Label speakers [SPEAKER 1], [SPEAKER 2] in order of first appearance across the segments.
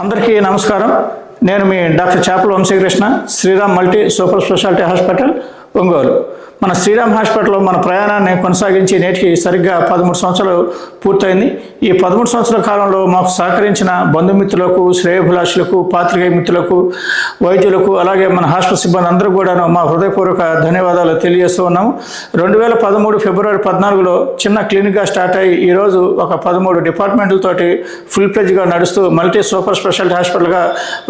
[SPEAKER 1] అందరికీ నమస్కారం. నేను మీ doctor Chepala Vamsikrishna Sriram multi super speciality hospital Ongole. మన శ్రీరామ్ హాస్పిటల్లో మన ప్రయాణాన్ని కొనసాగించి నేటికి సరిగ్గా పదమూడు సంవత్సరాలు పూర్తయింది. ఈ పదమూడు సంవత్సరాల కాలంలో మాకు సహకరించిన బంధుమిత్రులకు శ్రేయభిలాషులకు పాత్రికేయ మిత్రులకు వైద్యులకు అలాగే మన హాస్పిటల్ సిబ్బంది అందరూ కూడాను మా హృదయపూర్వక ధన్యవాదాలు తెలియజేస్తూ ఉన్నాము. రెండు వేల పదమూడు ఫిబ్రవరి పద్నాలుగులో చిన్న క్లినిక్గా స్టార్ట్ అయ్యి ఈరోజు ఒక పదమూడు డిపార్ట్మెంట్లతోటి ఫుల్ ప్లెజ్గా నడుస్తూ మల్టీ సూపర్ స్పెషాలిటీ హాస్పిటల్గా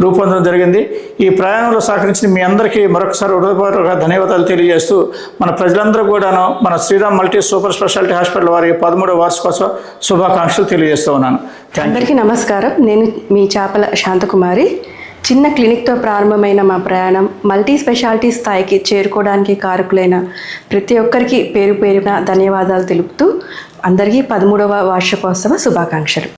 [SPEAKER 1] రూపొందడం జరిగింది. ఈ ప్రయాణంలో సహకరించిన మీ అందరికీ మరొకసారి హృదయపూర్వక ధన్యవాదాలు తెలియజేస్తూ మన ప్రజలందరూ కూడాను మన Sriram multi super speciality hospital వారి పదమూడవ వార్షికోత్సవ శుభాకాంక్షలు తెలియజేస్తూ ఉన్నాను.
[SPEAKER 2] అందరికీ నమస్కారం. నేను మీ చేపల శాంతకుమారి. చిన్న క్లినిక్తో ప్రారంభమైన మా ప్రయాణం మల్టీ స్పెషాలిటీ స్థాయికి చేరుకోవడానికి కారకులైన ప్రతి ఒక్కరికి పేరు పేరున ధన్యవాదాలు తెలుపుతూ అందరికీ పదమూడవ వార్షికోత్సవ శుభాకాంక్షలు.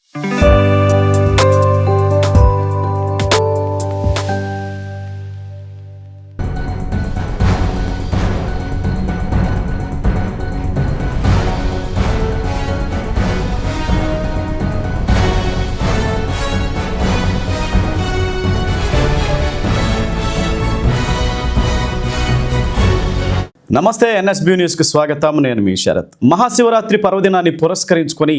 [SPEAKER 3] నమస్తే ఎన్ఎస్బి న్యూస్కి స్వాగతం. నేను మీ శరత్. మహాశివరాత్రి పర్వదినాన్ని పురస్కరించుకొని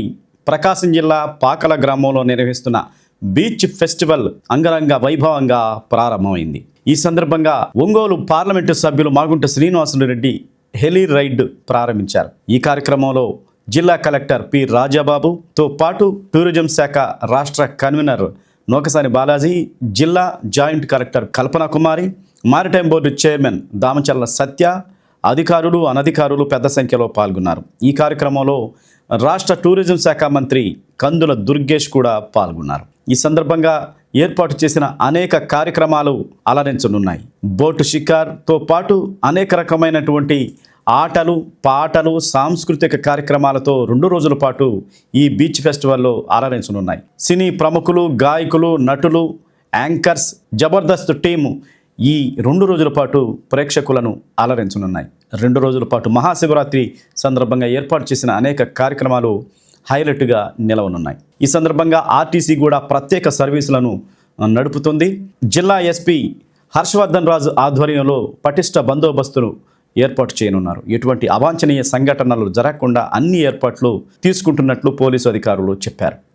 [SPEAKER 3] ప్రకాశం జిల్లా పాకల గ్రామంలో నిర్వహిస్తున్న బీచ్ ఫెస్టివల్ అంగరంగ వైభవంగా ప్రారంభమైంది. ఈ సందర్భంగా ఒంగోలు పార్లమెంటు సభ్యులు మాగుంట శ్రీనివాసులు రెడ్డి హెలీ రైడ్ ప్రారంభించారు. ఈ కార్యక్రమంలో జిల్లా కలెక్టర్ పి రాజాబాబుతో పాటు టూరిజం శాఖ రాష్ట్ర కన్వీనర్ నోకసాని బాలాజీ జిల్లా joint collector Kalpana Kumari maritime board chairman Damacharla Satya అధికారులు అనధికారులు పెద్ద సంఖ్యలో పాల్గొన్నారు. ఈ కార్యక్రమంలో రాష్ట్ర టూరిజం శాఖ మంత్రి కందుల దుర్గేష్ కూడా పాల్గొన్నారు. ఈ సందర్భంగా ఏర్పాటు చేసిన అనేక కార్యక్రమాలు అలరించనున్నాయి. బోటు షికార్తో పాటు అనేక రకమైనటువంటి ఆటలు పాటలు సాంస్కృతిక కార్యక్రమాలతో రెండు రోజుల పాటు ఈ బీచ్ ఫెస్టివల్లో అలరించనున్నాయి. సినీ ప్రముఖులు గాయకులు నటులు యాంకర్స్ జబర్దస్త్ టీము ఈ రెండు రోజుల పాటు ప్రేక్షకులను అలరించనున్నాయి. రెండు రోజుల పాటు మహాశివరాత్రి సందర్భంగా ఏర్పాటు చేసిన అనేక కార్యక్రమాలు హైలైట్గా నిలవనున్నాయి. ఈ సందర్భంగా ఆర్టీసీ కూడా ప్రత్యేక సర్వీసులను నడుపుతుంది. జిల్లా ఎస్పీ హర్షవర్ధన్ రాజు ఆధ్వర్యంలో పటిష్ట బందోబస్తును ఏర్పాటు చేయనున్నారు. ఎటువంటి అవాంఛనీయ సంఘటనలు జరగకుండా అన్ని ఏర్పాట్లు తీసుకుంటున్నట్లు పోలీసు అధికారులు చెప్పారు.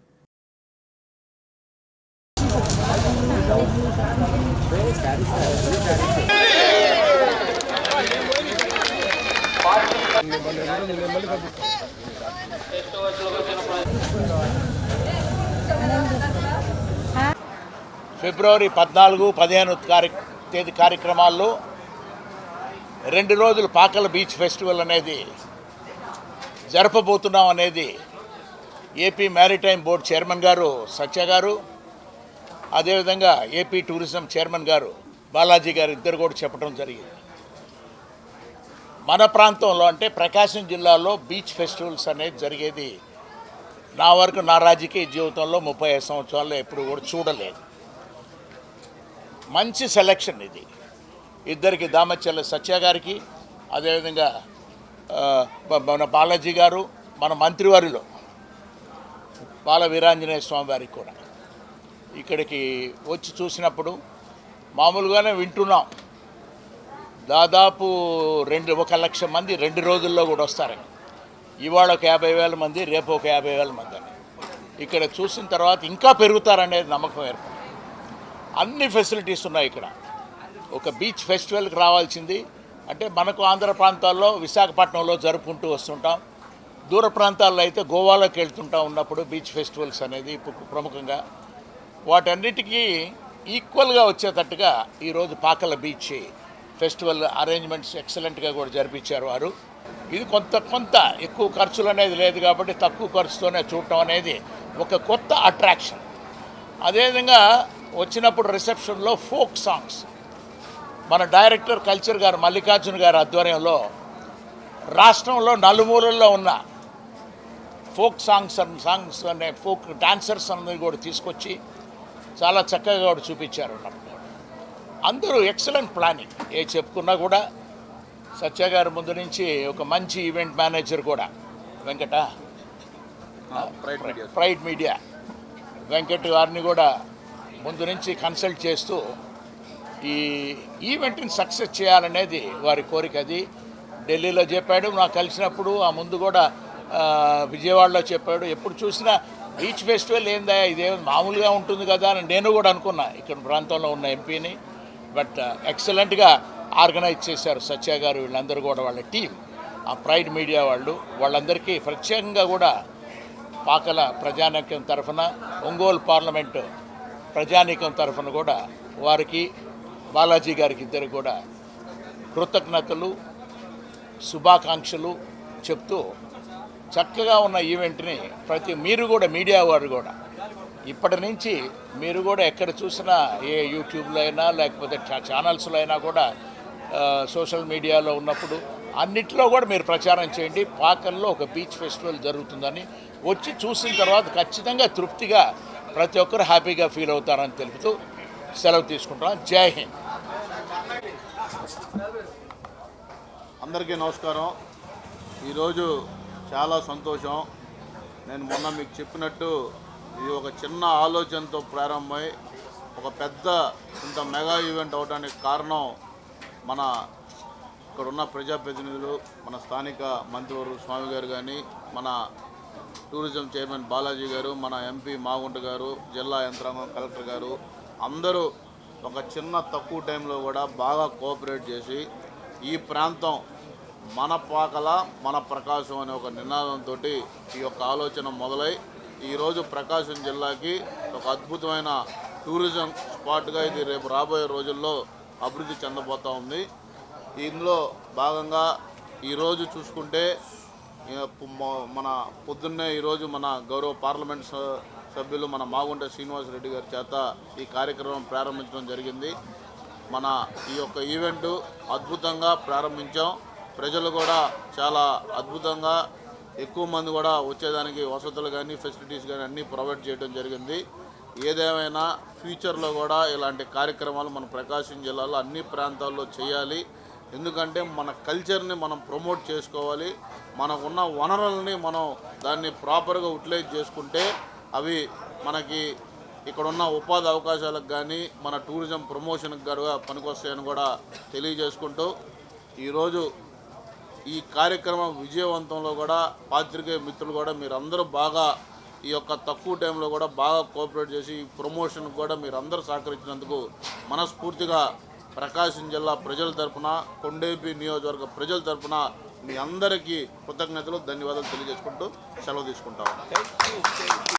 [SPEAKER 4] ఫిబ్రవరి పద్నాలుగు పదిహేను కార్య తేదీ కార్యక్రమాల్లో రెండు రోజులు పాకల బీచ్ ఫెస్టివల్ అనేది జరపబోతున్నాం అనేది ఏపీ మ్యారిటైమ్ బోర్డ్ చైర్మన్ గారు సత్య గారు అదేవిధంగా ఏపీ టూరిజం చైర్మన్ గారు బాలాజీ గారు ఇద్దరు కూడా చెప్పడం జరిగింది. మన ప్రాంతంలో అంటే ప్రకాశం జిల్లాలో బీచ్ ఫెస్టివల్స్ అనేది జరిగేది. నా వరకు నా రాజకీయ జీవితంలో ముప్పై ఐదు సంవత్సరాల్లో ఎప్పుడు కూడా చూడలేదు. మంచి సెలక్షన్ ఇది. ఇద్దరికి దామచల్ల సత్య గారికి అదేవిధంగా మన బాలాజీ గారు మన మంత్రివారిలో బాల వీరాంజనేయ స్వామి వారికి కూడా. ఇక్కడికి వచ్చి చూసినప్పుడు మామూలుగానే వింటున్నాం. దాదాపు రెండు ఒక లక్ష మంది రెండు రోజుల్లో కూడా వస్తారని. ఇవాళ ఒక యాభై వేల మంది రేపు ఒక యాభై వేల మంది అని. ఇక్కడ చూసిన తర్వాత ఇంకా పెరుగుతారనేది నమ్మకం ఏర్పడింది. అన్ని ఫెసిలిటీస్ ఉన్నాయి ఇక్కడ. ఒక బీచ్ ఫెస్టివల్కి రావాల్సింది. అంటే మనకు ఆంధ్ర ప్రాంతాల్లో విశాఖపట్నంలో జరుపుకుంటూ వస్తుంటాం. దూర ప్రాంతాల్లో అయితే గోవాలోకి వెళ్తుంటా ఉన్నప్పుడు బీచ్ ఫెస్టివల్స్ అనేది ప్రముఖంగా. వాటన్నిటికీ ఈక్వల్గా వచ్చేటట్టుగా ఈరోజు పాకల బీచ్ ఫెస్టివల్ అరేంజ్మెంట్స్ ఎక్సలెంట్గా కూడా జరిపించారు వారు. ఇది కొంత కొంత ఎక్కువ ఖర్చులు అనేది లేదు కాబట్టి తక్కువ ఖర్చుతోనే చూడటం అనేది ఒక కొత్త అట్రాక్షన్ అదేవిధంగా వచ్చినప్పుడు రిసెప్షన్లో ఫోక్ సాంగ్స్ మన డైరెక్టర్ కల్చర్ గారు మల్లికార్జున గారి ఆధ్వర్యంలో రాష్ట్రంలో నలుమూలల్లో ఉన్న ఫోక్ సాంగ్స్ అండ్ సాంగ్స్ అనే ఫోక్ డాన్సర్స్ అనేది కూడా తీసుకొచ్చి చాలా చక్కగా కూడా చూపించారు అన్నమాట అందరూ ఎక్సలెంట్ ప్లానింగ్. ఏ చెప్పుకున్నా కూడా సత్య గారి ముందు నుంచి ఒక మంచి ఈవెంట్ మేనేజర్ కూడా. వెంకట ప్రైడ్ మీడియా వెంకట్ గారిని కూడా ముందు నుంచి కన్సల్ట్ చేస్తూ ఈ ఈవెంట్ని సక్సెస్ చేయాలనేది వారి కోరిక అది. ఢిల్లీలో చెప్పాడు నాకు కలిసినప్పుడు ఆ ముందు కూడా విజయవాడలో చెప్పాడు. ఎప్పుడు చూసినా బీచ్ ఫెస్టివల్ ఏందా ఇదేం మామూలుగా ఉంటుంది కదా అని నేను కూడా అనుకున్నా. ఇక్కడ ప్రాంతంలో ఉన్న ఎంపీని. బట్ uh, ఎక్సలెంట్గా ఆర్గనైజ్ చేశారు సత్య గారు వీళ్ళందరూ కూడా వాళ్ళ టీం. ఆ ప్రైడ్ మీడియా వాళ్ళు వాళ్ళందరికీ ప్రత్యేకంగా కూడా పాకల ప్రజానీకం తరఫున ఒంగోలు పార్లమెంటు ప్రజానీకం తరఫున కూడా వారికి బాలాజీ గారికి ఇద్దరు కూడా కృతజ్ఞతలు శుభాకాంక్షలు చెప్తూ చక్కగా ఉన్న ఈవెంట్ని ప్రతి మీరు కూడా మీడియా వారు కూడా ఇప్పటి నుంచి మీరు కూడా ఎక్కడ చూసినా ఏ యూట్యూబ్లో అయినా లేకపోతే చా- ఛానల్స్లో అయినా కూడా సోషల్ మీడియాలో ఉన్నప్పుడు అన్నిట్లో కూడా మీరు ప్రచారం చేయండి. పాకల్లో ఒక బీచ్ ఫెస్టివల్ జరుగుతుందని వచ్చి చూసిన తర్వాత ఖచ్చితంగా తృప్తిగా ప్రతి ఒక్కరు హ్యాపీగా ఫీల్ అవుతారని తెలుపుతూ సెలవు తీసుకుంటాం జై హింద్.
[SPEAKER 5] అందరికీ నమస్కారం. ఈరోజు చాలా సంతోషం. నేను మొన్న మీకు చెప్పినట్టు ఇది ఒక చిన్న ఆలోచనతో ప్రారంభమై ఒక పెద్ద ఇంత మెగా ఈవెంట్ అవడానికి కారణం మన ఇక్కడ ఉన్న ప్రజాప్రతినిధులు మన స్థానిక మంత్రివర్గ స్వామి గారు కానీ మన టూరిజం చైర్మన్ బాలాజీ గారు మన ఎంపీ మాగుంట గారు జిల్లా యంత్రాంగం కలెక్టర్ గారు అందరూ ఒక చిన్న తక్కువ టైంలో కూడా బాగా కోఆపరేట్ చేసి ఈ ప్రాంతం మన పాకల మన ప్రకాశం అనే ఒక నినాదంతో ఈ యొక్క ఆలోచన మొదలై ఈరోజు ప్రకాశం జిల్లాకి ఒక అద్భుతమైన టూరిజం స్పాట్గా ఇది రేపు రాబోయే రోజుల్లో అభివృద్ధి చెందబోతూ ఉంది. ఇందులో భాగంగా ఈరోజు చూసుకుంటే మన పొద్దున్నే ఈరోజు మన గౌరవ పార్లమెంట్ సభ్యులు మన మాగుంట శ్రీనివాసరెడ్డి గారి చేత ఈ కార్యక్రమం ప్రారంభించడం జరిగింది. మన ఈ యొక్క ఈవెంట్ అద్భుతంగా ప్రారంభించాం. ప్రజలు కూడా చాలా అద్భుతంగా ఎక్కువ మంది కూడా వచ్చేదానికి వసతులు కానీ ఫెసిలిటీస్ కానీ అన్నీ ప్రొవైడ్ చేయడం జరిగింది. ఏదేమైనా ఫ్యూచర్లో కూడా ఇలాంటి కార్యక్రమాలు మన ప్రకాశం జిల్లాలో అన్ని ప్రాంతాల్లో చేయాలి. ఎందుకంటే మన కల్చర్ని మనం ప్రమోట్ చేసుకోవాలి. మనకున్న వనరులని మనం దాన్ని ప్రాపర్గా యూటిలైజ్ చేసుకుంటే అవి మనకి ఇక్కడున్న ఉపాధి అవకాశాలకు కానీ మన టూరిజం ప్రమోషన్కి కూడా పనికొస్తాయని కూడా తెలియజేసుకుంటూ ఈరోజు ఈ కార్యక్రమం విజయవంతంలో కూడా పాత్రికేయ మిత్రులు కూడా మీరందరూ బాగా ఈ యొక్క తక్కువ టైంలో కూడా బాగా కోఆపరేట్ చేసి ప్రమోషన్ ప్రమోషన్కి కూడా మీరందరూ సహకరించినందుకు మనస్ఫూర్తిగా ప్రకాశం జిల్లా ప్రజల తరఫున కొండేపి నియోజకవర్గ ప్రజల తరఫున మీ అందరికీ కృతజ్ఞతలు ధన్యవాదాలు తెలియజేసుకుంటూ సెలవు తీసుకుంటాము